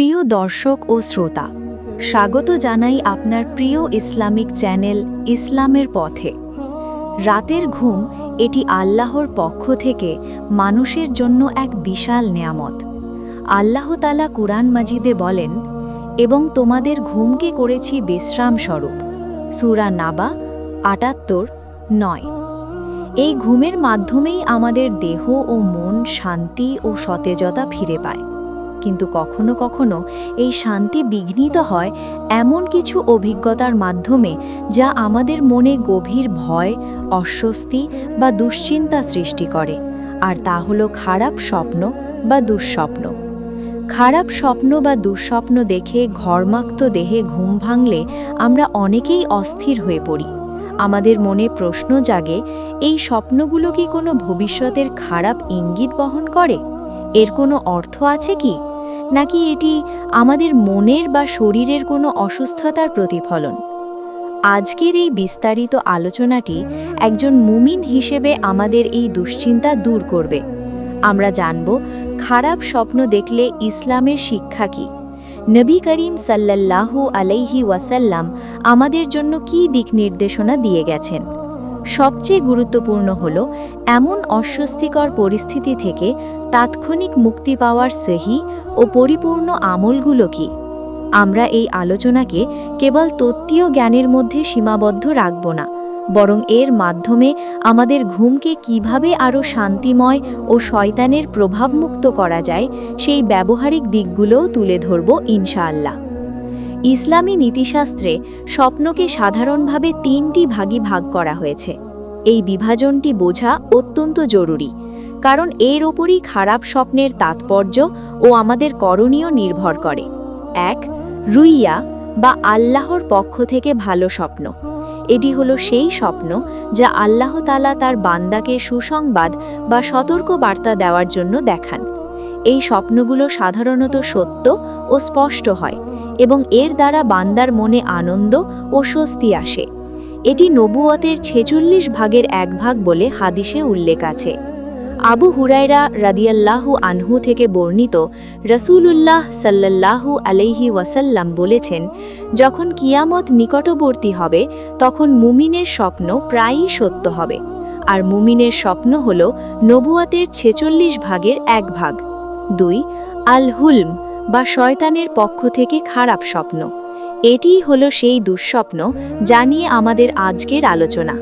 প্রিয় দর্শক ও শ্রোতা, স্বাগত জানাই আপনার প্রিয় ইসলামিক চ্যানেল ইসলামের পথে। রাতের ঘুম এটি আল্লাহর পক্ষ থেকে মানুষের জন্য এক বিশাল নেয়ামত। আল্লাহ তালা কুরআন মাজিদে বলেন, এবং তোমাদের ঘুমকে করেছি বিশ্রাম স্বরূপ সুরা নাবা, আটাত্তর, নয়। এই ঘুমের মাধ্যমেই আমাদের দেহ ও মন শান্তি ও সতেজতা ফিরে পায়। কিন্তু কখনো কখনো এই শান্তি বিঘ্নিত হয় এমন কিছু অভিজ্ঞতার মাধ্যমে যা আমাদের মনে গভীর ভয়, অস্বস্তি বা দুশ্চিন্তা সৃষ্টি করে। আর তা হলো খারাপ স্বপ্ন বা দুঃস্বপ্ন। খারাপ স্বপ্ন বা দুঃস্বপ্ন দেখে ঘর্মাক্ত দেহে ঘুম ভাঙলে আমরা অনেকেই অস্থির হয়ে পড়ি। আমাদের মনে প্রশ্ন জাগে, এই স্বপ্নগুলো কি কোনো ভবিষ্যতের খারাপ ইঙ্গিত বহন করে? এর কোনো অর্থ আছে কি? নাকি এটি আমাদের মনের বা শরীরের কোনো অসুস্থতার প্রতিফলন? আজকের এই বিস্তারিত আলোচনাটি একজন মুমিন হিসেবে আমাদের এই দুশ্চিন্তা দূর করবে। আমরা জানব, খারাপ স্বপ্ন দেখলে ইসলামের শিক্ষা কি? নবী করিম সাল্লাল্লাহু আলাইহি ওয়াসাল্লাম আমাদের জন্য কি দিক নির্দেশনা দিয়ে গেছেন? সবচেয়ে গুরুত্বপূর্ণ হল, এমন অস্বস্তিকর পরিস্থিতি থেকে তাৎক্ষণিক মুক্তি পাওয়ার সহি ও পরিপূর্ণ আমলগুলো কি? আমরা এই আলোচনাকে কেবল তত্ত্বীয় জ্ঞানের মধ্যে সীমাবদ্ধ রাখব না, বরং এর মাধ্যমে আমাদের ঘুমকে কীভাবে আরও শান্তিময় ও শয়তানের প্রভাবমুক্ত করা যায়, সেই ব্যবহারিক দিকগুলোও তুলে ধরব ইনশাআল্লাহ। ইসলামী নীতিশাস্ত্রে স্বপ্নকে সাধারণভাবে তিনটি ভাগে ভাগ করা হয়েছে। এই বিভাজনটি বোঝা অত্যন্ত জরুরি, কারণ এর ওপরই খারাপ স্বপ্নের তাৎপর্য ও আমাদের করণীয় নির্ভর করে। এক, রুইয়া বা আল্লাহর পক্ষ থেকে ভালো স্বপ্ন। এটি হলো সেই স্বপ্ন যা আল্লাহ তালা তার বান্দাকে সুসংবাদ বা সতর্ক বার্তা দেওয়ার জন্য দেখান। এই স্বপ্নগুলো সাধারণত সত্য ও স্পষ্ট হয় এবং এর দ্বারা বান্দার মনে আনন্দ ও স্বস্তি আসে। এটি নবুয়তের ছেচল্লিশ ভাগের এক ভাগ বলে হাদিসে উল্লেখ আছে। আবু হুরাইরা রাদিয়াল্লাহু আনহু থেকে বর্ণিত রসুলুল্লাহ সাল্লাল্লাহু আলাইহি ওয়াসাল্লাম বলেছেন, যখন কিয়ামত নিকটবর্তী হবে, তখন মুমিনের স্বপ্ন প্রায়ই সত্য হবে। আর মুমিনের স্বপ্ন হল নবুয়াতের ছেচল্লিশ ভাগের এক ভাগ। দুই আল হুলম বা শয়তানের পক্ষ থেকে খারাপ স্বপ্ন। এটিই হল সেই দুঃস্বপ্ন যা নিয়ে আমাদের আজকের আলোচনা।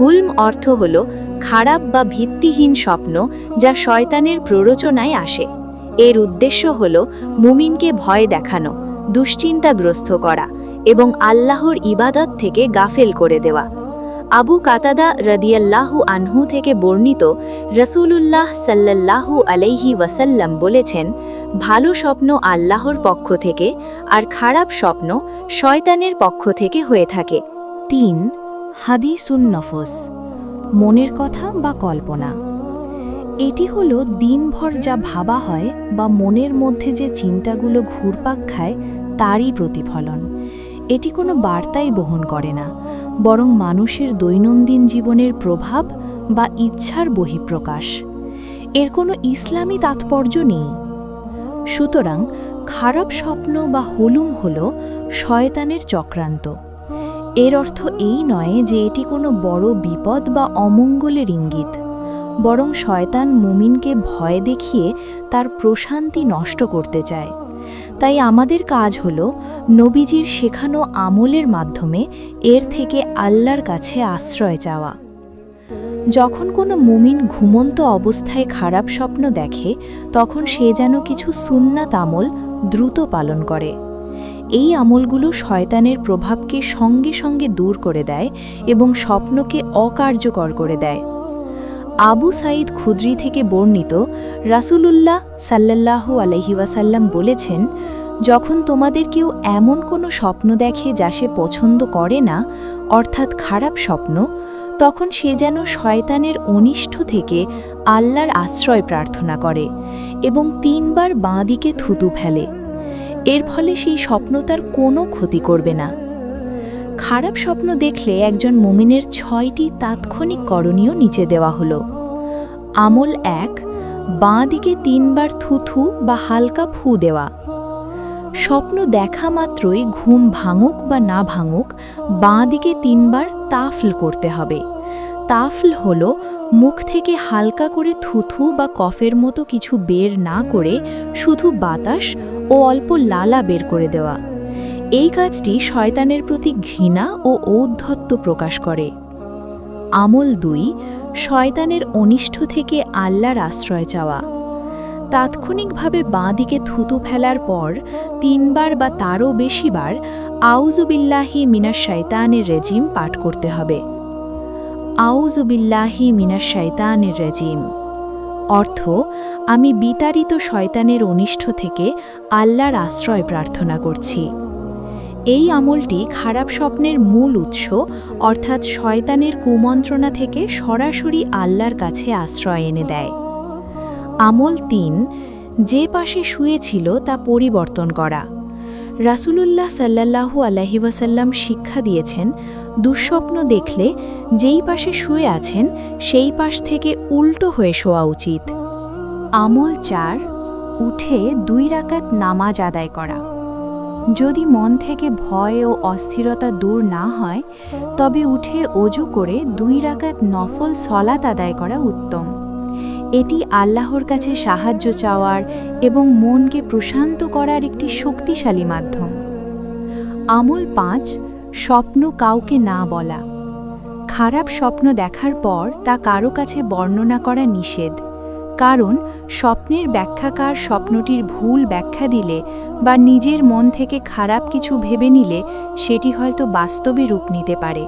হুলম অর্থ হল খারাপ বা ভিত্তিহীন স্বপ্ন যা শয়তানের প্ররোচনায় আসে। এর উদ্দেশ্য হল মুমিনকে ভয় দেখানো, দুশ্চিন্তাগ্রস্ত করা এবং আল্লাহর ইবাদত থেকে গাফেল করে দেওয়া। আবু কাতাদা রদিয়াল্লাহু আনহু থেকে বর্ণিত রসুলুল্লাহ সাল্লাল্লাহু আলাইহি ওয়াসাল্লাম বলেছেন, ভালো স্বপ্ন আল্লাহর পক্ষ থেকে আর খারাপ স্বপ্ন শয়তানের পক্ষ থেকে হয়ে থাকে। তিন, হাদিসুন নফস, মনের কথা বা কল্পনা। এটি হলো দিনভর যা ভাবা হয় বা মনের মধ্যে যে চিন্তাগুলো ঘুরপাক খায়, তারই প্রতিফলন। এটি কোনো বার্তাই বহন করে না, বরং মানুষের দৈনন্দিন জীবনের প্রভাব বা ইচ্ছার বহিঃপ্রকাশ। এর কোনো ইসলামী তাৎপর্য নেই। সুতরাং খারাপ স্বপ্ন বা হলুম হল শয়তানের চক্রান্ত। এর অর্থ এই নয় যে এটি কোনো বড় বিপদ বা অমঙ্গলের ইঙ্গিত। বরং শয়তান মুমিনকে ভয় দেখিয়ে তার প্রশান্তি নষ্ট করতে চায়। তাই আমাদের কাজ হল নবীজির শেখানো আমলের মাধ্যমে এর থেকে আল্লাহর কাছে আশ্রয় চাওয়া। যখন কোনো মুমিন ঘুমন্ত অবস্থায় খারাপ স্বপ্ন দেখে, তখন সে যেন কিছু সুন্নাত আমল দ্রুত পালন করে। এই আমলগুলো শয়তানের প্রভাবকে সঙ্গে সঙ্গে দূর করে দেয় এবং স্বপ্নকে অকার্যকর করে দেয়। আবু সাঈদ খুদ্রি থেকে বর্ণিত রাসূলুল্লাহ সাল্লাল্লাহু আলহি ওয়াসাল্লাম বলেছেন, যখন তোমাদের কেউ এমন কোনো স্বপ্ন দেখে যা সে পছন্দ করে না, অর্থাৎ খারাপ স্বপ্ন, তখন সে যেন শয়তানের অনিষ্ট থেকে আল্লাহর আশ্রয় প্রার্থনা করে এবং তিনবার বাঁ দিকে থুতু ফেলে। এর ফলে সেই স্বপ্ন তার কোনো ক্ষতি করবে না। খারাপ স্বপ্ন দেখলে একজন মুমিনের ছয়টি তাৎক্ষণিক করণীয় নিচে দেওয়া হলো। আমল এক, বাঁ দিকে তিনবার থুথু বা হালকা ফু দেওয়া। স্বপ্ন দেখা মাত্রই ঘুম ভাঙুক বা না ভাঙুক, বাঁ দিকে তিনবার তাফল করতে হবে। তাফল হল মুখ থেকে হালকা করে থুথু বা কফের মতো কিছু বের না করে শুধু বাতাস ও অল্প লালা বের করে দেওয়া। এই কাজটি শয়তানের প্রতি ঘৃণা ও ঔদ্ধত্য প্রকাশ করে। আমল দুই, শয়তানের অনিষ্ঠ থেকে আল্লাহর আশ্রয় চাওয়া। তাৎক্ষণিকভাবে বাঁ দিকে থুতু ফেলার পর তিনবার বা তারও বেশিবার আউজুবিল্লাহি মিনা শৈতানের রেজিম পাঠ করতে হবে। আউজুবিল্লাহি মিনা শৈতানের রেজিম। অর্থ, আমি বিতাড়িত শয়তানের অনিষ্ঠ থেকে আল্লাহর আশ্রয় প্রার্থনা করছি। এই আমলটি খারাপ স্বপ্নের মূল উৎস, অর্থাৎ শয়তানের কুমন্ত্রণা থেকে সরাসরি আল্লাহর কাছে আশ্রয় এনে দেয়। আমল তিন, যে পাশে শুয়েছিল তা পরিবর্তন করা। রাসূলুল্লাহ সাল্লাল্লাহু আলাইহি ওয়াসাল্লাম শিক্ষা দিয়েছেন, দুঃস্বপ্ন দেখলে যেই পাশে শুয়ে আছেন, সেই পাশ থেকে উল্টো হয়ে শোয়া উচিত। আমল চার, উঠে দুই রাকাত নামাজ আদায় করা। যদি মন থেকে ভয় ও অস্থিরতা দূর না হয়, তবে উঠে অজু করে দুই রাকাত নফল সলাত আদায় করা উত্তম। এটি আল্লাহর কাছে সাহায্য চাওয়ার এবং মনকে প্রশান্ত করার একটি শক্তিশালী মাধ্যম। আমুল পাঁচ, স্বপ্ন কাউকে না বলা। খারাপ স্বপ্ন দেখার পর তা কারও কাছে বর্ণনা করা নিষেধ। কারণ স্বপ্নের ব্যাখ্যাকার স্বপ্নটির ভুল ব্যাখ্যা দিলে বা নিজের মন থেকে খারাপ কিছু ভেবে নিলে সেটি হয়তো বাস্তবে রূপ নিতে পারে।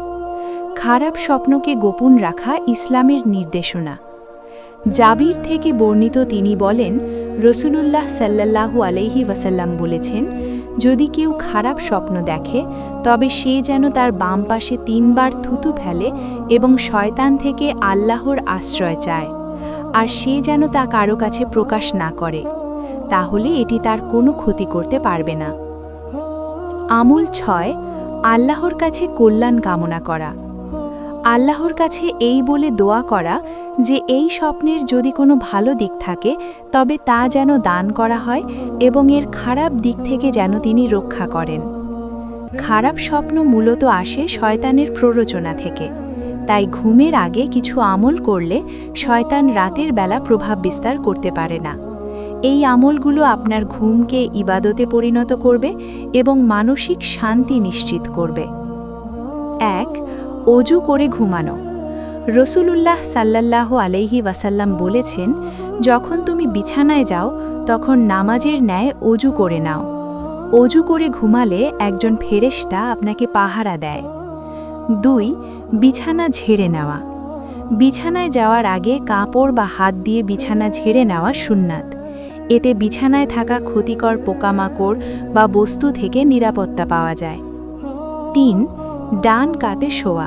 খারাপ স্বপ্নকে গোপন রাখা ইসলামের নির্দেশনা। জাবির থেকে বর্ণিত তিনি বলেন, রসুলুল্লাহ সাল্লাল্লাহু আলাইহি ওয়াসাল্লাম বলেছেন, যদি কেউ খারাপ স্বপ্ন দেখে, তবে সে যেন তার বাম পাশে তিনবার থুতু ফেলে এবং শয়তান থেকে আল্লাহর আশ্রয় চায়। আর সে যেন তা কারও কাছে প্রকাশ না করে, তাহলে এটি তার কোনো ক্ষতি করতে পারবে না। আমুল ছয়, আল্লাহর কাছে কল্যাণ কামনা করা। আল্লাহর কাছে এই বলে দোয়া করা যে এই স্বপ্নের যদি কোনো ভালো দিক থাকে, তবে তা যেন দান করা হয় এবং এর খারাপ দিক থেকে যেন তিনি রক্ষা করেন। খারাপ স্বপ্ন মূলত আসে শয়তানের প্ররোচনা থেকে। তাই ঘুমের আগে কিছু আমল করলে শয়তান রাতের বেলা প্রভাব বিস্তার করতে পারে না। এই আমলগুলো আপনার ঘুমকে ইবাদতে পরিণত করবে এবং মানসিক শান্তি নিশ্চিত করবে। এক, অজু করে ঘুমানো। রসুলুল্লাহ সাল্লাল্লাহ আলাইহি ওয়াসাল্লাম বলেছেন, যখন তুমি বিছানায় যাও, তখন নামাজের ন্যায় অজু করে নাও। অজু করে ঘুমালে একজন ফেরেশতা আপনাকে পাহারা দেয়। দুই, বিছানা ঝেড়ে নেওয়া। বিছানায় যাওয়ার আগে কাপড় বা হাত দিয়ে বিছানা ঝেড়ে নেওয়া সুন্নাত। এতে বিছানায় থাকা ক্ষতিকর পোকামাকড় বা বস্তু থেকে নিরাপত্তা পাওয়া যায়। তিন, ডান কাতে শোয়া।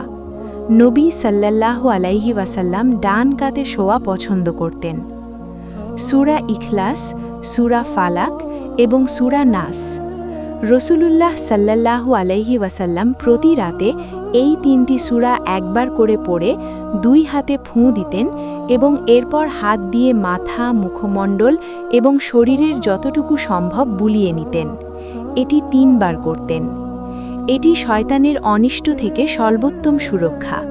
নবী সাল্লাল্লাহু আলাইহি ওয়াসাল্লাম ডান কাতে শোয়া পছন্দ করতেন। সুরা ইখলাস, সুরা ফালাক এবং সুরা নাস। রসুলুল্লাহ সাল্লাল্লাহু আলাইহি ওয়াসাল্লাম প্রতি রাতে এই তিনটি সুরা একবার করে পড়ে দুই হাতে ফুঁ দিতেন এবং এরপর হাত দিয়ে মাথা, মুখমণ্ডল এবং শরীরের যতটুকু সম্ভব বুলিয়ে নিতেন। এটি তিনবার করতেন। এটি শয়তানের অনিষ্ট থেকে সর্বোত্তম সুরক্ষা।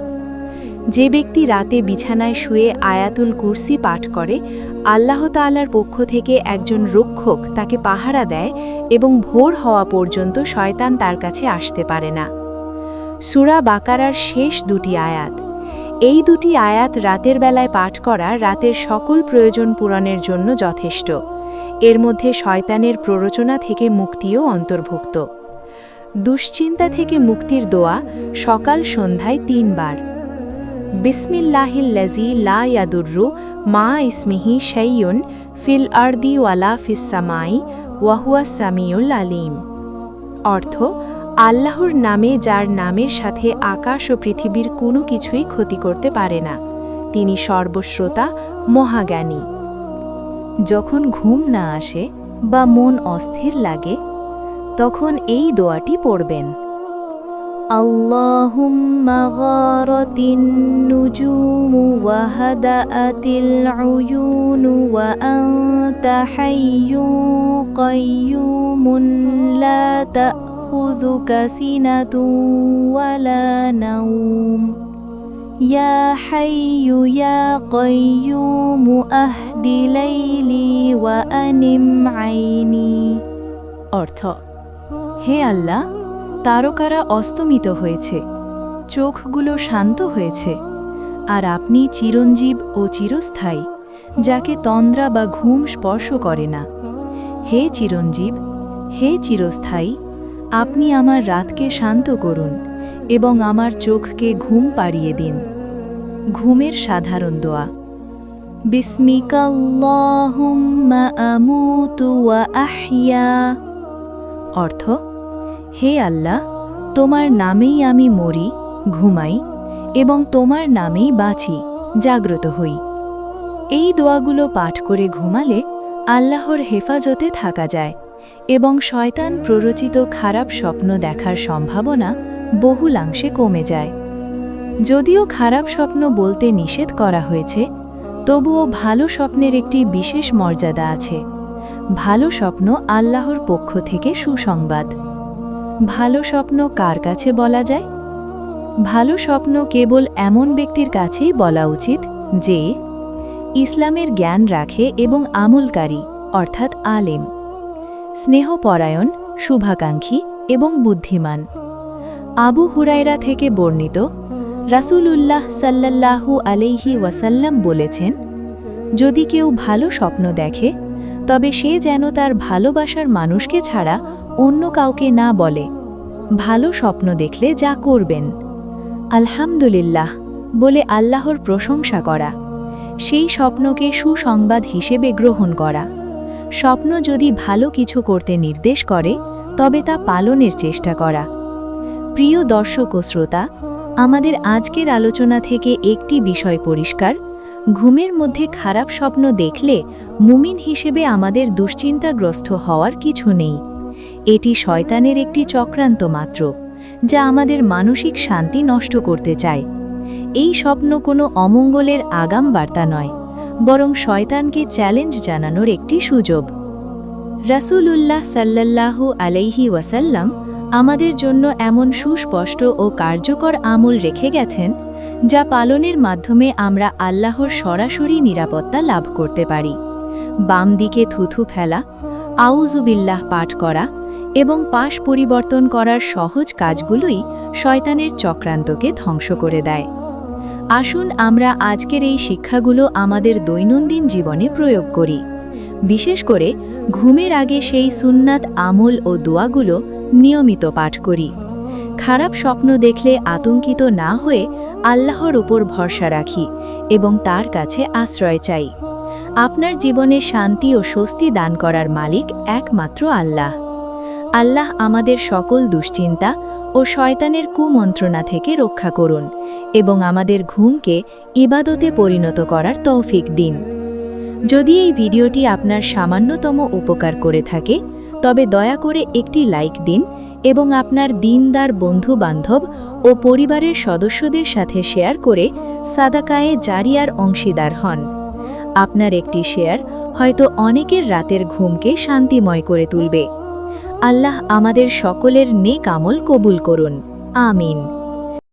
যে ব্যক্তি রাতে বিছানায় শুয়ে আয়াতুল কুরসি পাঠ করে, আল্লাহ তাআলার পক্ষ থেকে একজন রক্ষক তাকে পাহারা দেয় এবং ভোর হওয়া পর্যন্ত শয়তান তার কাছে আসতে পারে না। সুরা বাকারার শেষ দুটি আয়াত। এই দুটি আয়াত রাতের বেলায় পাঠ করা রাতের সকল প্রয়োজন পূরণের জন্য যথেষ্ট। এর মধ্যে শয়তানের প্ররোচনা থেকে মুক্তিও অন্তর্ভুক্ত। দুশ্চিন্তা থেকে মুক্তির দোয়া সকাল সন্ধ্যায় তিনবার। বিসমিল্লাহিল্লাজি লা ইয়াদুর্রু মা ইসমিহি শাইয়ুন ফিল আরদি ওয়ালা ফিসামাই ওয়াহুয়া সামিউল আলিম। অর্থ আল্লাহর নামে যার নামের সাথে আকাশ ও পৃথিবীর কোনো কিছুই ক্ষতি করতে পারে না। তিনি সর্বশ্রোতা, মহাজ্ঞানী। যখন ঘুম না আসে বা মন অস্থির লাগে, তখন এই দোয়াটি পড়বেন। আল্লাহ تأخذك سنة ولا نوم يا حي يا قيوم أهد ليلي وأنم عيني অর্থ হে আল্লাহ তারকারা অস্তমিত হয়েছে চোখগুলো শান্ত হয়েছে আর আপনি চিরঞ্জীব ও চিরস্থায়ী যাকে তন্দ্রা বা ঘুম স্পর্শ করে না হে চিরঞ্জীব হে চিরস্থায়ী আপনি আমার রাতকে শান্ত করুন এবং আমার চোখকে ঘুম পাড়িয়ে দিন। ঘুমের সাধারণ দোয়া। আহইয়া। অর্থ, হে আল্লাহ, তোমার নামেই আমি মরি, ঘুমাই এবং তোমার নামেই বাঁচি, জাগ্রত হই। এই দোয়াগুলো পাঠ করে ঘুমালে আল্লাহর হেফাজতে থাকা যায়। এবং শয়তান প্ররোচিত খারাপ স্বপ্ন দেখার সম্ভাবনা বহুলাংশে কমে যায়। যদিও খারাপ স্বপ্ন বলতে নিষেধ করা হয়েছে, তবুও ভালো স্বপ্নের একটি বিশেষ মর্যাদা আছে। ভালো স্বপ্ন আল্লাহর পক্ষ থেকে সুসংবাদ। ভালো স্বপ্ন কার কাছে বলা যায়? ভালো স্বপ্ন কেবল এমন ব্যক্তির কাছেই বলা উচিত, যে ইসলামের জ্ঞান রাখে এবং আমলকারী, অর্থাৎ আলেম। স্নেহপরায়ণ, শুভাকাঙ্ক্ষী এবং বুদ্ধিমান। আবু হুরায়রা থেকে বর্ণিত, রাসূলুল্লাহ সাল্লাল্লাহু আলাইহি ওয়াসাল্লাম বলেছেন, যদি কেউ ভালো স্বপ্ন দেখে, তবে সে যেন তার ভালোবাসার মানুষকে ছাড়া অন্য কাউকে না বলে, ভালো স্বপ্ন দেখলে যা করবেন। আলহামদুলিল্লাহ বলে আল্লাহর প্রশংসা করা, সেই স্বপ্নকে সুসংবাদ হিসেবে গ্রহণ করা। স্বপ্ন যদি ভালো কিছু করতে নির্দেশ করে, তবে তা পালনের চেষ্টা করা। প্রিয় দর্শক ও শ্রোতা, আমাদের আজকের আলোচনা থেকে একটি বিষয় পরিষ্কার। ঘুমের মধ্যে খারাপ স্বপ্ন দেখলে মুমিন হিসেবে আমাদের দুশ্চিন্তাগ্রস্ত হওয়ার কিছু নেই। এটি শয়তানের একটি চক্রান্ত মাত্র, যা আমাদের মানসিক শান্তি নষ্ট করতে চায়। এই স্বপ্ন কোনো অমঙ্গলের আগাম বার্তা নয়। বরং শয়তানকে চ্যালেঞ্জ জানানোর একটি সুযোগ। রাসূলুল্লাহ সাল্লাল্লাহু আলাইহি ওয়াসাল্লাম আমাদের জন্য এমন সুস্পষ্ট ও কার্যকর আমল রেখে গেছেন, যা পালনের মাধ্যমে আমরা আল্লাহর সরাসরি নিরাপত্তা লাভ করতে পারি। বাম দিকে থুথু ফেলা আউজুবিল্লাহ পাঠ করা এবং পাশ পরিবর্তন করার সহজ কাজগুলোই শয়তানের চক্রান্তকে ধ্বংস করে দেয়। আসুন আমরা আজকের এই শিক্ষাগুলো আমাদের দৈনন্দিন জীবনে প্রয়োগ করি। বিশেষ করে ঘুমের আগে সেই সুন্নাত আমল ও দোয়াগুলো নিয়মিত পাঠ করি। খারাপ স্বপ্ন দেখলে আতঙ্কিত না হয়ে আল্লাহর উপর ভরসা রাখি এবং তার কাছে আশ্রয় চাই। আপনার জীবনে শান্তি ও স্বস্তি দান করার মালিক একমাত্র আল্লাহ। আল্লাহ আমাদের সকল দুশ্চিন্তা ও শয়তানের কুমন্ত্রণা থেকে রক্ষা করুন এবং আমাদের ঘুমকে ইবাদতে পরিণত করার তৌফিক দিন। যদি এই ভিডিওটি আপনার সামান্যতম উপকার করে থাকে, তবে দয়া করে একটি লাইক দিন এবং আপনার দিনদার বন্ধু বান্ধব ও পরিবারের সদস্যদের সাথে শেয়ার করে সাদাকায়ে জারিয়ার অংশীদার হন। আপনার একটি শেয়ার হয়তো অনেকের রাতের ঘুমকে শান্তিময় করে তুলবে। আল্লাহ আমাদের সকলের নেক আমল কবুল করুন। আমিন।